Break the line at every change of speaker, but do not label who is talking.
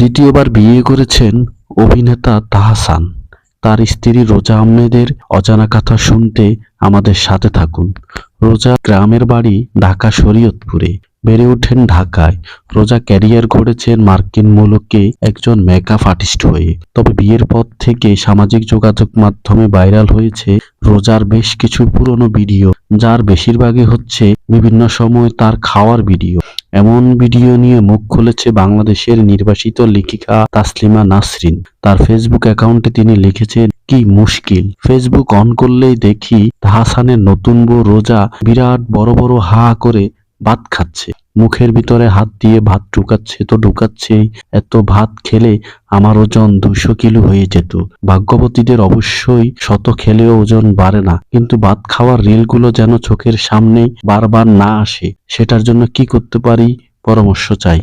দ্বিতীয়বার বিয়ে করেছেন অভিনেতা তাহসান। তার স্ত্রী রোজা আহমেদের অজানা কথা শুনতে আমাদের সাথে থাকুন। রোজা গ্রামের বাড়ি ঢাকা শরীয়তপুরে। বেড়ে ওঠেন ঢাকায়। রোজা ক্যারিয়ার গড়েছেন মার্কিন মূলকে একজন মেকআপ আর্টিস্ট হয়ে। তবে বিয়ের পর থেকে সামাজিক যোগাযোগ মাধ্যমে ভাইরাল হয়েছে রোজার বেশ কিছু পুরনো ভিডিও, যার বেশিরভাগই হচ্ছে বিভিন্ন সময় তার খাওয়ার ভিডিও। এমন ভিডিও নিয়ে মুখ খুলেছে বাংলাদেশের নির্বাসিত লেখিকা তাসলিমা নাসরিন। তার ফেসবুক অ্যাকাউন্টে তিনি লিখেছেন, কি মুশকিল। ফেসবুক অন করলেই দেখি হাসানের নতুন বউ রোজা বিরাট বড় বড় হা করে ভাত খাচ্ছে। মুখের ভিতরে হাত দিয়ে ভাত ঢুকাচ্ছে তো ঢুকাচ্ছেই এত ভাত খেলে আমার ওজন দুশো কিলো হয়ে যেত। ভাগ্যবতীদের অবশ্যই শত খেলেও ওজন বাড়ে না, কিন্তু ভাত খাওয়ার রিলগুলো যেন চোখের সামনে বারবার না আসে, সেটার জন্য কি করতে পারি? পরামর্শ চাই।